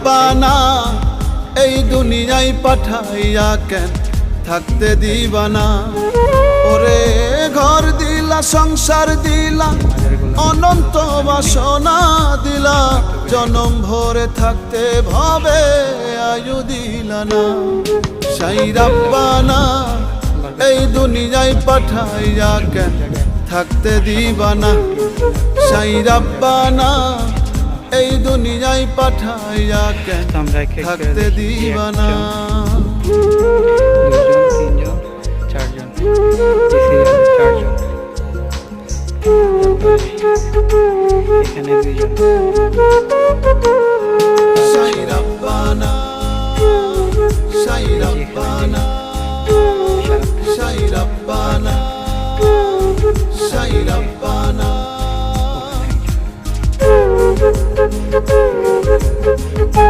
রাব্বানা এই দুনিয়ায় পাঠাইয়া কেন থাকতে দিবানা? ওরে ঘর দিলা, সংসার দিলা, অনন্ত বাসনা দিলা, জনম ভরে থাকতে ভাবে আয়ু দিলা না সাই রাব্বানা, এই দুনিয়ায় পাঠাইয়া কেন থাকতে দিবানা? সাই রাব্বানা এই দুনিয়ায় পাঠাইয়া কেন থাকতে। দিবানা? এখানে দুইজন। সাই রাব্বানা সাই রাব্বানা Thank you.